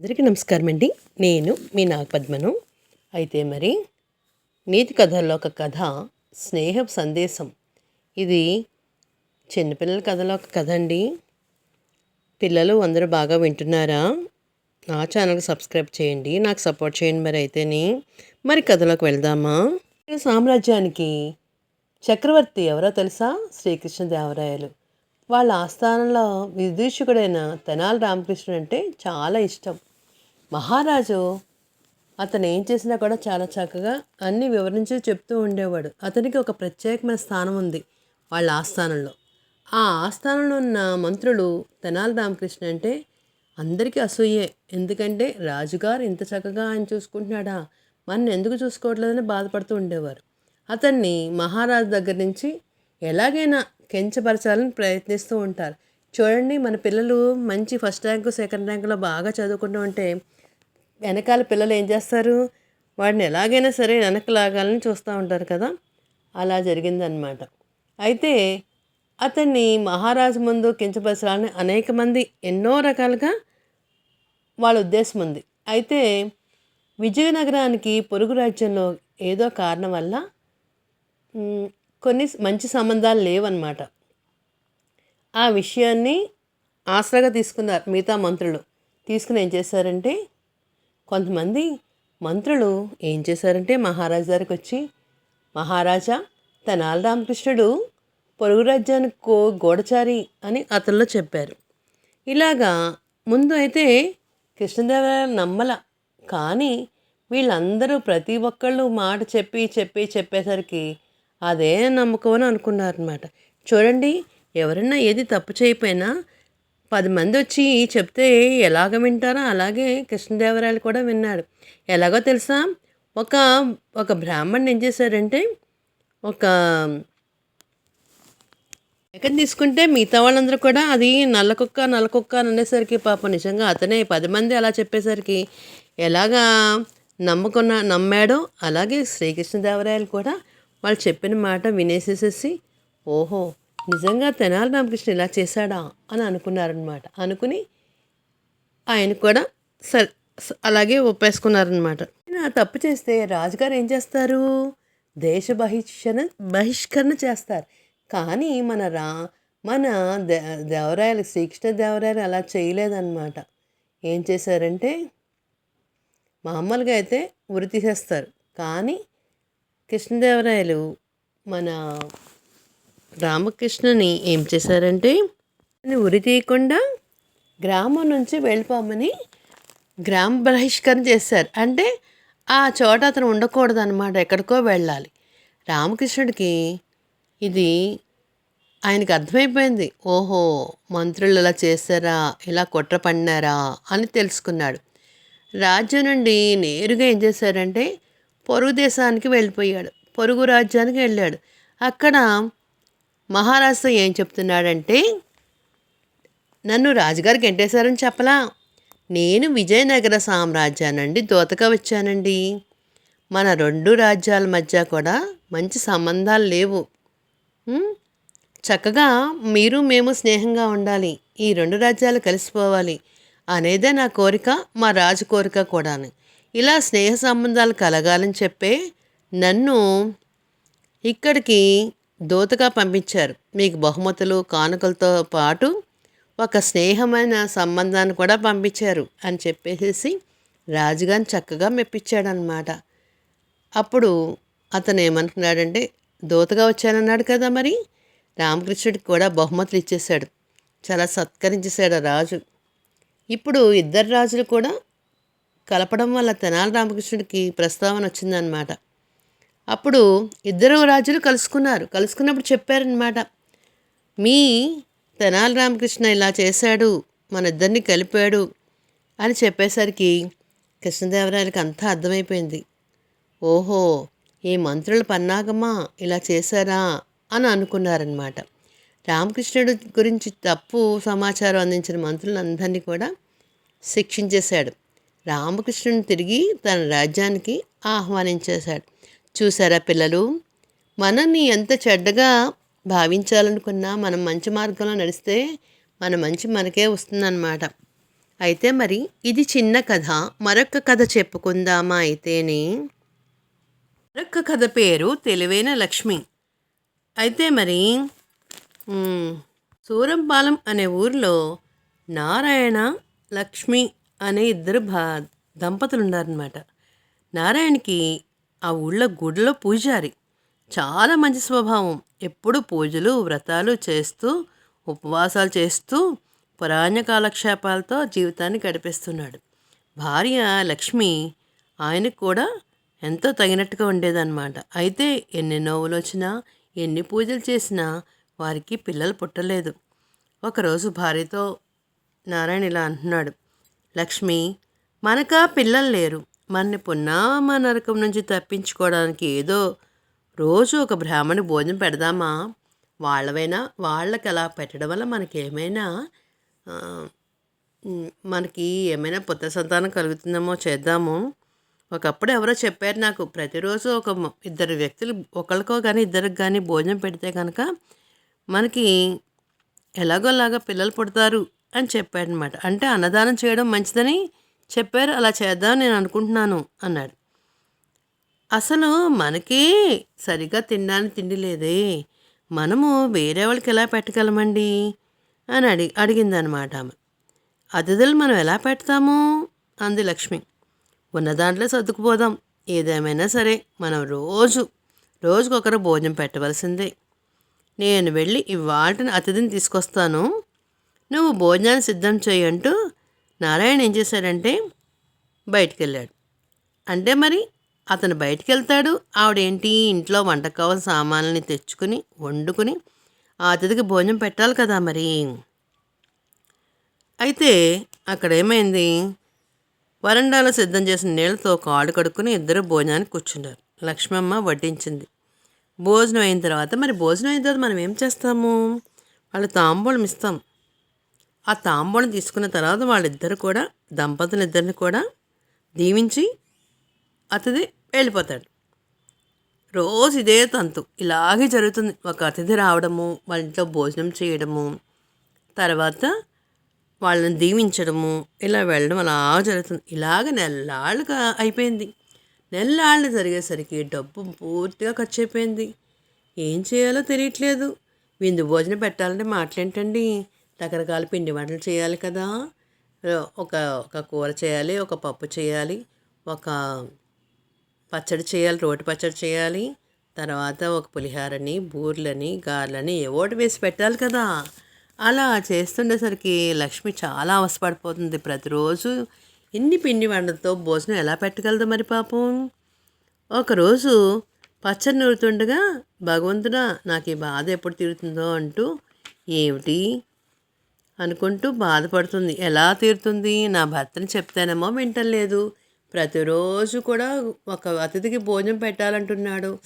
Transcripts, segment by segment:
అందరికీ నమస్కారం అండి నేను మీ నాగపద్మను. అయితే మరి నీతి కథల్లో ఒక కథ స్నేహ సందేశం. ఇది చిన్నపిల్లల కథలో ఒక కథ అండి. పిల్లలు అందరూ బాగా వింటున్నారా? నా ఛానల్కి సబ్స్క్రైబ్ చేయండి. నాకు సపోర్ట్ చేయండి మరి అయితేని. మరి కథలోకి వెళ్దామా? సామ్రాజ్యానికి చక్రవర్తి ఎవరో తెలుసా? శ్రీకృష్ణదేవరాయలు. వాళ్ళ ఆస్థానంలో విదూషకుడైన తెనాలి రామకృష్ణుడు అంటే చాలా ఇష్టం. మహారాజు అతను ఏం చేసినా కూడా చాలా చక్కగా అన్నీ వివరించి చెప్తూ ఉండేవాడు. అతనికి ఒక ప్రత్యేకమైన స్థానం ఉంది వాళ్ళ ఆస్థానంలో. ఆ ఆస్థానంలో ఉన్న మంత్రులు తెనాలి రామకృష్ణ అంటే అందరికీ అసూయే. ఎందుకంటే రాజుగారు ఇంత చక్కగా ఆయన చూసుకుంటున్నాడా? మన ఎందుకు చూసుకోవట్లేదని బాధపడుతూ ఉండేవారు. అతన్ని మహారాజు దగ్గర నుంచి ఎలాగైనా కించపరచాలని ప్రయత్నిస్తూ ఉంటారు. చూడండి మన పిల్లలు మంచి ఫస్ట్ ర్యాంకు సెకండ్ ర్యాంకులో బాగా చదువుకుంటూ ఉంటే వెనకాల పిల్లలు ఏం చేస్తారు? వాడిని ఎలాగైనా సరే వెనక్కి లాగాలని చూస్తూ ఉంటారు కదా? అలా జరిగిందనమాట అయితే అతన్ని మహారాజు ముందు కించపరచాలని అనేక మంది ఎన్నో రకాలుగా వాళ్ళ ఉద్దేశం ఉంది. అయితే విజయనగరానికి పొరుగు రాజ్యంలో ఏదో కారణం వల్ల కొన్ని మంచి సంబంధాలు లేవన్నమాట. ఆ విషయాన్ని ఆసరాగా తీసుకున్నారు మిగతా మంత్రులు. తీసుకుని ఏం చేశారంటే కొంతమంది మంత్రులు ఏం చేశారంటే మహారాజు దగ్గరికి వచ్చి మహారాజా తెనాలి రామకృష్ణుడు పొరుగు రాజ్యానికి కో గూఢచారి అని అతనిలో చెప్పారు. ఇలాగా ముందు అయితే కృష్ణదేవరాయలు నమ్మల. కానీ వీళ్ళందరూ ప్రతి ఒక్కళ్ళు మాట చెప్పి చెప్పి చెప్పేసరికి అదే నమ్మకం అని అనుకున్నారనమాట చూడండి ఎవరైనా ఏది తప్పు చేయకపోయినా పది మంది వచ్చి చెప్తే ఎలాగ వింటారో అలాగే కృష్ణదేవరాయలు కూడా విన్నాడు ఎలాగో తెలుసా? ఒక ఒక బ్రాహ్మణ్ ఏం చేశారంటే ఒక ఎక్కడ తీసుకుంటే మిగతా వాళ్ళందరూ కూడా అది నల్ల కుక్క నల్ల కుక్క అని అనేసరికి పాపం నిజంగా అతనే పది మంది అలా చెప్పేసరికి ఎలాగా నమ్ముకున్న నమ్మాడో అలాగే శ్రీకృష్ణదేవరాయలు కూడా వాళ్ళు చెప్పిన మాట వినేసేసేసి ఓహో నిజంగా తెనాలి రామకృష్ణ ఇలా చేశాడా అని అనుకున్నారనమాట అనుకుని ఆయన కూడా సరే అలాగే ఒప్పేసుకున్నారనమాట నా తప్పు చేస్తే రాజుగారు ఏం చేస్తారు? దేశ బహిష్కరణ బహిష్కరణ చేస్తారు. కానీ మన రా మన దే దేవరాయలు శ్రీకృష్ణ దేవరాయలు అలా చేయలేదన్నమాట. ఏం చేశారంటే మామూలుగా అయితే ఉరి తీసేస్తారు. కానీ కృష్ణదేవరాయలు మన రామకృష్ణని ఏం చేశారంటే ఉరి తీయకుండా గ్రామం నుంచి వెళ్ళిపోమని గ్రామ బహిష్కరణ చేశారు. అంటే ఆ చోట అతను ఉండకూడదు అనమాట ఎక్కడికో వెళ్ళాలి. రామకృష్ణుడికి ఇది ఆయనకి అర్థమైపోయింది. ఓహో మంత్రులు ఇలా చేశారా ఇలా కుట్ర పన్నారా అని తెలుసుకున్నాడు. రాజ్యం నుండి నేరుగా ఏం చేశారంటే పొరుగు దేశానికి వెళ్ళిపోయాడు. పొరుగు రాజ్యానికి వెళ్ళాడు. అక్కడ మహారాష్ట్ర ఏం చెప్తున్నాడంటే నన్ను రాజుగారికి ఎంటేశారని చెప్పలా. నేను విజయనగర సామ్రాజ్యానండి దోతగా వచ్చానండి. మన రెండు రాజ్యాల మధ్య కూడా మంచి సంబంధాలు లేవు. చక్కగా మీరు మేము స్నేహంగా ఉండాలి. ఈ రెండు రాజ్యాలు కలిసిపోవాలి అనేదే నా కోరిక మా రాజు కోరిక కూడాను. ఇలా స్నేహ సంబంధాలు కలగాలని చెప్పే నన్ను ఇక్కడికి దూతగా పంపించారు. మీకు బహుమతులు కానుకలతో పాటు ఒక స్నేహమైన సంబంధాన్ని కూడా పంపించారు అని చెప్పేసి రాజుగారిని చక్కగా మెప్పించాడనమాట అప్పుడు అతను ఏమంటున్నాడంటే దూతగా వచ్చానన్నాడు కదా మరి? రామకృష్ణుడికి కూడా బహుమతులు ఇచ్చేశాడు. చాలా సత్కరించేశాడు రాజు. ఇప్పుడు ఇద్దరు రాజులు కూడా కలపడం వల్ల తెనాలి రామకృష్ణుడికి ప్రస్తావన వచ్చిందనమాట అప్పుడు ఇద్దరు రాజులు కలుసుకున్నారు. కలుసుకున్నప్పుడు చెప్పారనమాట మీ తెనాలి రామకృష్ణ ఇలా చేశాడు మన ఇద్దరిని కలిపాడు అని చెప్పేసరికి కృష్ణదేవరాయలకు అంతా అర్థమైపోయింది. ఓహో ఈ మంత్రుల పన్నాగమా ఇలా చేశారా అని అనుకున్నారనమాట రామకృష్ణుడు గురించి తప్పు సమాచారం అందించిన మంత్రులందరినీ కూడా శిక్షించేశాడు. రామకృష్ణుని తిరిగి తన రాజ్యానికి ఆహ్వానించేశాడు. చూసారా పిల్లలు? మనల్ని ఎంత చెడ్డగా భావించాలనుకున్నా మనం మంచి మార్గంలో నడిస్తే మన మంచి మనకే వస్తుందన్నమాట. అయితే మరి ఇది చిన్న కథ మరొక కథ చెప్పుకుందామా అయితేనే? మరొక కథ పేరు తెలివైన లక్ష్మి. అయితే మరి సూరంపాలెం అనే ఊరిలో నారాయణ లక్ష్మి అనే ఇద్దరు భా దంపతులు ఉన్నారనమాట నారాయణకి ఆ ఊళ్ళో గుడిలో పూజారి. చాలా మంచి స్వభావం. ఎప్పుడు పూజలు వ్రతాలు చేస్తూ ఉపవాసాలు చేస్తూ పురాణ కాలక్షేపాలతో జీవితాన్ని గడిపేస్తున్నాడు. భార్య లక్ష్మి ఆయనకు కూడా ఎంతో తగినట్టుగా ఉండేదన్నమాట. అయితే ఎన్ని నోవులు వచ్చినా ఎన్ని పూజలు చేసినా వారికి పిల్లలు పుట్టలేదు. ఒకరోజు భార్యతో నారాయణ ఇలా అంటున్నాడు. లక్ష్మి మనకా పిల్లలు లేరు. మనని పున్నామ నరకం నుంచి తప్పించుకోవడానికి ఏదో రోజు ఒక బ్రాహ్మణి భోజనం పెడదామా? వాళ్ళవైనా వాళ్ళకి అలా పెట్టడం వల్ల మనకి ఏమైనా మనకి ఏమైనా పుత్ర సంతానం కలుగుతుందేమో చేద్దాము. ఒకప్పుడు ఎవరో చెప్పారు నాకు ప్రతిరోజు ఒక ఇద్దరు వ్యక్తులు ఒకరికో కానీ ఇద్దరికి కానీ భోజనం పెడితే కనుక మనకి ఎలాగోలాగా పిల్లలు పుడతారు అని చెప్పాడనమాట అంటే అన్నదానం చేయడం మంచిదని చెప్పారు అలా చేద్దాం నేను అనుకుంటున్నాను అన్నాడు. అసలు మనకి సరిగా తినడానికి తిండి లేదే. మనము వేరే వాళ్ళకి ఎలా పెట్టగలమండి? అని అడిగి అడిగిందనమాట ఆమె. అతిథులు మనం ఎలా పెడతాము? అంది లక్ష్మి. ఉన్న దాంట్లో సర్దుకుపోదాం. ఏదేమైనా సరే మనం రోజు రోజుకొకరు భోజనం పెట్టవలసిందే. నేను వెళ్ళి ఇవాటిని అతిథిని తీసుకొస్తాను. నువ్వు భోజనాన్ని సిద్ధం చేయంటూ నారాయణ ఏం చేశాడంటే బయటికి వెళ్ళాడు అంటే మరి అతను బయటికి వెళ్తాడు ఆవిడేంటి? ఇంట్లో వంట కావాల్సిన సామాన్లని తెచ్చుకుని వండుకుని ఆ అతిథికి భోజనం పెట్టాలి కదా మరి. అయితే అక్కడ ఏమైంది వరండాలో సిద్ధం చేసిన నీళ్ళతో కాడు కడుక్కుని ఇద్దరు భోజనానికి కూర్చున్నారు. లక్ష్మమ్మ వడ్డించింది. భోజనం అయిన తర్వాత మరి భోజనం అయిన తర్వాత మనం ఏం చేస్తాము? వాళ్ళు తాంబూలం ఇస్తాం. ఆ తాంబూలం తీసుకున్న తర్వాత వాళ్ళిద్దరు కూడా దంపతులిద్దరిని కూడా దీవించి అతిథి వెళ్ళిపోతాడు. రోజు ఇదే తంతు. ఇలాగే జరుగుతుంది. ఒక అతిథి రావడము వాళ్ళ ఇంట్లో భోజనం చేయడము తర్వాత వాళ్ళని దీవించడము ఇలా వెళ్ళడం అలా జరుగుతుంది. ఇలాగ నెల్లాళ్ళుగా అయిపోయింది. నెల్లాళ్ళు జరిగేసరికి డబ్బు పూర్తిగా ఖర్చు అయిపోయింది ఏం చేయాలో తెలియట్లేదు. విందు భోజనం పెట్టాలంటే మాటలేంటండి? రకరకాల పిండి వంటలు చేయాలి కదా. ఒక ఒక కూర చేయాలి ఒక పప్పు చేయాలి ఒక పచ్చడి చేయాలి రోటి పచ్చడి చేయాలి తర్వాత ఒక పులిహారని బూర్లని గార్లని ఏవోటి వేసి పెట్టాలి కదా. అలా చేస్తుండేసరికి లక్ష్మి చాలా అవసరపడిపోతుంది. ప్రతిరోజు ఇన్ని పిండి వంటలతో భోజనం ఎలా పెట్టగలదు మరి పాపం? ఒకరోజు పచ్చడి నూరుతుండగా భగవంతుడా నాకు ఈ బాధ ఎప్పుడు తీరుతుందో అంటూ ఏమిటి? అనుకుంటూ బాధపడుతుంది. ఎలా తీరుతుంది? నా భర్తను చెప్తానేమో వింటలేదు. ప్రతిరోజు కూడా ఒక అతిథికి భోజనం పెట్టాలంటున్నాడు.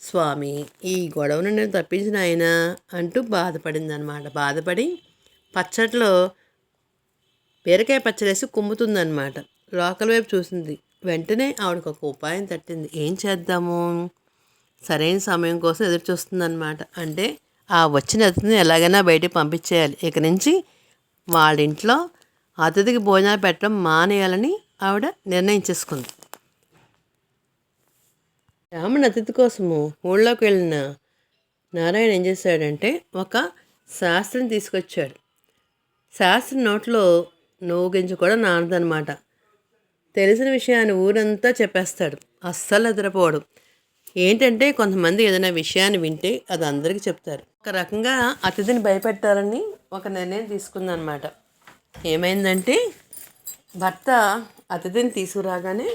స్వామి ఈ గొడవను నేను తప్పించిన ఆయన అంటూ బాధపడింది అనమాట బాధపడి పచ్చట్లో బీరకాయ పచ్చడేసి కుమ్ముతుందనమాట. లోకల్ వైపు చూసింది. వెంటనే ఆవిడకు ఒక ఉపాయం తట్టింది. ఏం చేద్దాము? సరైన సమయం కోసం ఎదురు చూస్తుందన్నమాట అంటే ఆ వచ్చిన అతిథిని ఎలాగైనా బయటికి పంపించేయాలి. ఇక నుంచి వాళ్ళ ఇంట్లో అతిథికి భోజనాలు పెట్టడం మానేయాలని ఆవిడ నిర్ణయించేసుకుంది. రాముని అతిథి కోసము ఊళ్ళోకి వెళ్ళిన నారాయణ ఏం చేశాడంటే ఒక శాస్త్రం తీసుకొచ్చాడు. శాస్త్రం నోట్లో నువ్వు గింజ కూడా నానదనమాట తెలిసిన విషయాన్ని ఊరంతా చెప్పేస్తాడు. అస్సలు నిద్రపోవడం ఏంటంటే కొంతమంది ఏదైనా విషయాన్ని వింటే అది అందరికీ చెప్తారు. ఒక రకంగా అతిథిని భయపెట్టాలని ఒక నిర్ణయం తీసుకుందనమాట. ఏమైందంటే భర్త అతిథిని తీసుకురాగానే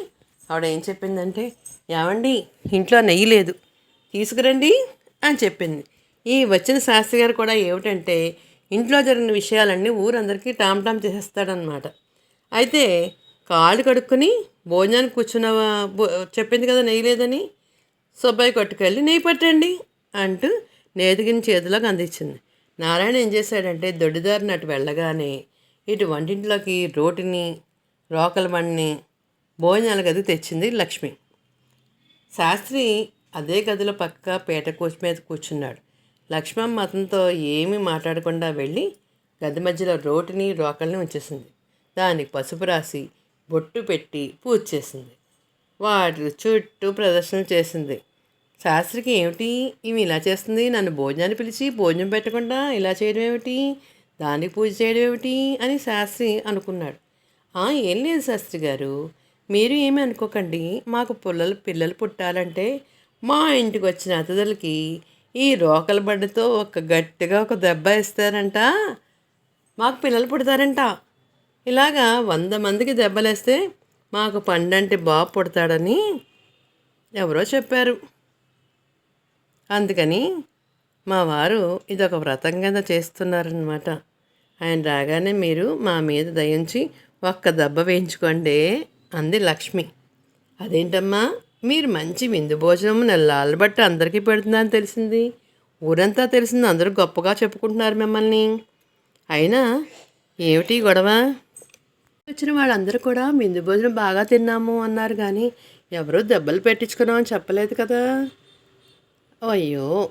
ఆవిడ ఏం చెప్పిందంటే ఏమండి ఇంట్లో నెయ్యి లేదు తీసుకురండి అని చెప్పింది. ఈ వచ్చిన శాస్త్రి గారు కూడా ఏమిటంటే ఇంట్లో జరిగిన విషయాలన్నీ ఊరందరికీ టామ్ టామ్ చేసేస్తాడనమాట. అయితే కాళ్ళు కడుక్కొని భోజనానికి కూర్చున్న చెప్పింది కదా నెయ్యి లేదని సుబ్బాయి కొట్టుకెళ్ళి నెయ్యి పట్టండి అంటూ నేతిగిన చేతిలోకి అందించింది. నారాయణ ఏం చేశాడంటే దొడ్డిదారిని అటు వెళ్ళగానే ఇటు వంటింట్లోకి రోటిని రోకల బండిని భోజనాల గది తెచ్చింది లక్ష్మి. శాస్త్రి అదే గదిలో పక్క పీట కూర్చు మీద కూర్చున్నాడు. లక్ష్మమ్మ అతనితో ఏమీ మాట్లాడకుండా వెళ్ళి గది మధ్యలో రోటిని రోకల్ని ఉంచేసింది. దానికి పసుపు రాసి బొట్టు పెట్టి పూజ చేసింది. వాటి చుట్టూ ప్రదర్శన చేసింది. శాస్త్రికి ఏమిటి? ఈమె ఇలా చేస్తుంది నన్ను భోజనాన్ని పిలిచి భోజనం పెట్టకుండా ఇలా చేయడం ఏమిటి? దానికి పూజ చేయడం ఏమిటి? అని శాస్త్రి అనుకున్నాడు. "ఆ, ఏం లేదు శాస్త్రి గారు. మీరు ఏమీ అనుకోకండి. మాకు పుల్లలు పిల్లలు పుట్టాలంటే మా ఇంటికి వచ్చిన అతిథులకి ఈ రోకల బండితో ఒక గట్టిగా ఒక దెబ్బ ఇస్తారంట మాకు పిల్లలు పుడతారంట. ఇలాగా వంద మందికి దెబ్బలేస్తే మాకు పండంటి బాబు పుడతాడని ఎవరో చెప్పారు. అందుకని మా వారు ఇదొక వ్రతం కింద చేస్తున్నారనమాట ఆయన రాగానే మీరు మా మీద దయించి ఒక్క దెబ్బ వేయించుకోండి అంది లక్ష్మి. అదేంటమ్మా? మీరు మంచి విందు భోజనం నెలలు బట్టి అందరికీ పెడుతుందని తెలిసింది. ఊరంతా తెలిసింది అందరూ గొప్పగా చెప్పుకుంటున్నారు మిమ్మల్ని. అయినా ఏమిటి గొడవ? వచ్చిన వాళ్ళందరూ కూడా విందు భోజనం బాగా తిన్నాము అన్నారు కానీ ఎవరూ దెబ్బలు పెట్టించుకున్నామని చెప్పలేదు కదా. అయ్యో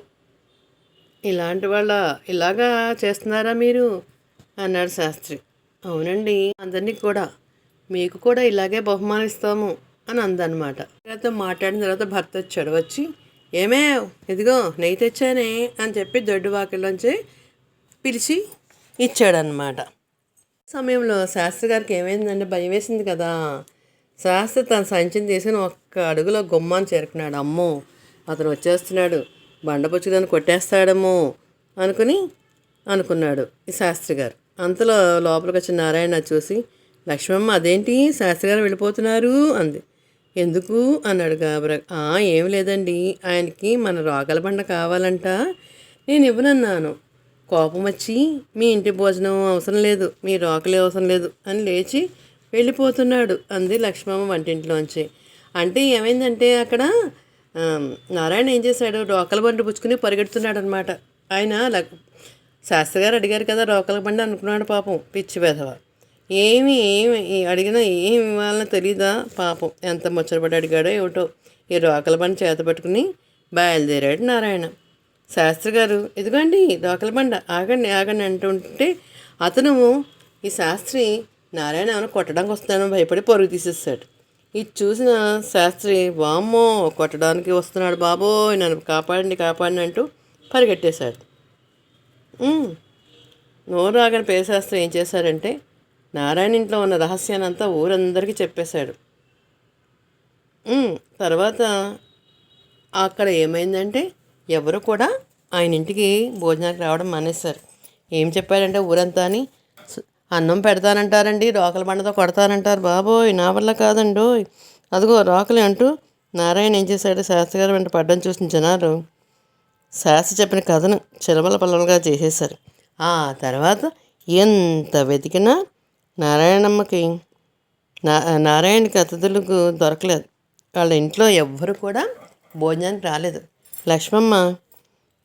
ఇలాంటి వాళ్ళ ఇలాగా చేస్తున్నారా మీరు? అన్నాడు శాస్త్రి. అవునండి అందరినీ కూడా. మీకు కూడా ఇలాగే బహుమానిస్తాము అని అందనమాట తర్వాత మాట్లాడిన తర్వాత భర్త వచ్చాడు. వచ్చి ఏమే ఇదిగో నెయ్యి తెచ్చానే అని చెప్పి దొడ్డు వాకిల్లోంచి పిలిచి ఇచ్చాడనమాట సమయంలో శాస్త్రి గారికి ఏమైందంటే భయం వేసింది కదా. శాస్త్రి తన సంచిని తీసుకుని ఒక్క అడుగులో గుమ్మాన్ని చేరుకున్నాడు. అమ్మో అతను వచ్చేస్తున్నాడు. బండపుచ్చుదని కొట్టేస్తాడేమో అనుకుని అనుకున్నాడు ఈ శాస్త్రి గారు అంతలో లోపలికి వచ్చిన నారాయణ చూసి లక్ష్మమ్మ అదేంటి? శాస్త్రి గారు వెళ్ళిపోతున్నారు అంది. ఎందుకు? అన్నాడు గాబరా. ఏం లేదండి. ఆయనకి మన రోగల బండ కావాలంట. నేను ఇవ్వనన్నాను. కోపం వచ్చి మీ ఇంటి భోజనం అవసరం లేదు. మీ రోకలే అవసరం లేదు అని లేచి వెళ్ళిపోతున్నాడు అంది లక్ష్మమ్మ వంటింట్లోంచి. అంటే ఏమైందంటే అక్కడ నారాయణ ఏం చేశాడు? రోకల బండి పుచ్చుకుని పరిగెడుతున్నాడు అనమాట ఆయన శాస్త్రి గారు అడిగారు కదా రోకల బండి అనుకున్నాడు పాపం పిచ్చి వెధవ. ఏమి ఏమి అడిగినా ఏమి ఇవ్వాలని తెలీదా పాపం. ఎంత ముచ్చటపడి అడిగాడో ఏమిటో. ఈ రోకల బండి చేత పట్టుకుని బయలుదేరాడు నారాయణ. శాస్త్రి గారు ఇదిగోండి రోకల బండ ఆగండి ఆగండి అంటుంటే అతను ఈ శాస్త్రి నారాయణ ఏమైనా కొట్టడానికి వస్తానని భయపడి పరుగు తీసేస్తాడు. ఇది చూసిన శాస్త్రి వామ్మో కొట్టడానికి వస్తున్నాడు బాబోయ్ నన్ను కాపాడండి కాపాడండి అంటూ పరిగెట్టేశాడు ఉమ్. నోరు పేరశాస్త్రి ఏం చేశారంటే నారాయణ ఇంట్లో ఉన్న రహస్యానంతా ఊరందరికీ చెప్పేశాడు తర్వాత అక్కడ ఏమైందంటే ఎవరు కూడా ఆయన ఇంటికి భోజనానికి రావడం మానేశారు ఏం చెప్పారంటే ఊరంతా అని అన్నం పెడతానంటారండి రోకల బండతో కొడతానంటారు. బాబోయ్ నా వల్ల కాదండోయ్. అదిగో రోకలి అంటూ నారాయణ ఏం చేశాడు? శాస్త్రి గారు వెంట పడ్డం చూసిన జనాలు. శాస్త్రి చెప్పిన కథను చిలమల పల్లలుగా చేసేశారు. ఆ తర్వాత ఎంత వెతికినా నారాయణమ్మకి నా నారాయణకి అతిథులకు దొరకలేదు. వాళ్ళ ఇంట్లో ఎవ్వరు కూడా భోజనానికి రాలేదు. లక్ష్మమ్మ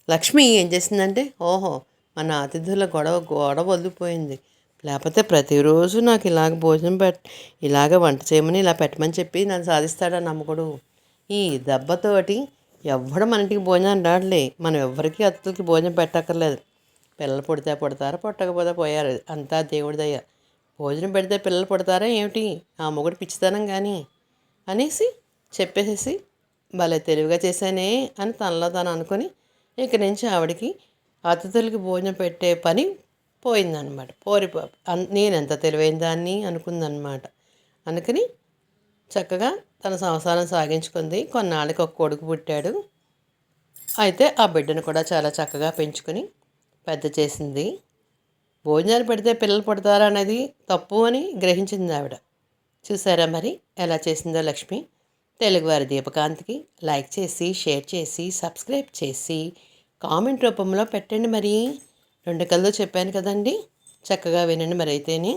లక్ష్మి ఏం చేసిందంటే ఓహో మన అతిథుల గొడవ గొడవ వదిలిపోయింది. లేకపోతే ప్రతిరోజు నాకు ఇలాగ భోజనం పెట్ ఇలాగ వంట చేయమని ఇలా పెట్టమని చెప్పి నన్ను సాధిస్తాడని నమ్మకుడు. ఈ దెబ్బతోటి ఎవడు మన ఇంటికి భోజనం రాడలే మనం ఎవ్వరికీ అతిథులకి భోజనం పెట్టక్కర్లేదు. పిల్లలు పుడితే పుడతారు పుట్టకపోతే పోయారు. అంతా దేవుడిదయ్య భోజనం పెడితే పిల్లలు పుడతారా ఏమిటి? ఆ మొగుడు పిచ్చితనం కానీ అనేసి చెప్పేసేసి భలే తెలివిగా చేశానే అని తనలో తను అనుకొని ఇక నుంచి ఆవిడకి అతిథులకి భోజనం పెట్టే పని పోయిందనమాట పోరి నేను ఎంత తెలివైన దాన్ని అనుకుందనమాట అందుకని చక్కగా తన సంసారం సాగించుకుంది. కొన్నాళ్ళకి ఒక కొడుకు పుట్టాడు. అయితే ఆ బిడ్డను కూడా చాలా చక్కగా పెంచుకొని పెద్ద చేసింది. భోజనాలు పెడితే పిల్లలు పుడతారా అనేది తప్పు అని గ్రహించింది ఆవిడ. చూసారా మరి ఎలా చేసిందో లక్ష్మి? తెలుగువారి దీపకాంత్కి లైక్ చేసి షేర్ చేసి సబ్స్క్రైబ్ చేసి కామెంట్ రూపంలో పెట్టండి మరి. రెండు కళ్ళు చెప్పాను కదండి. చక్కగా వినండి మరి అయితేనే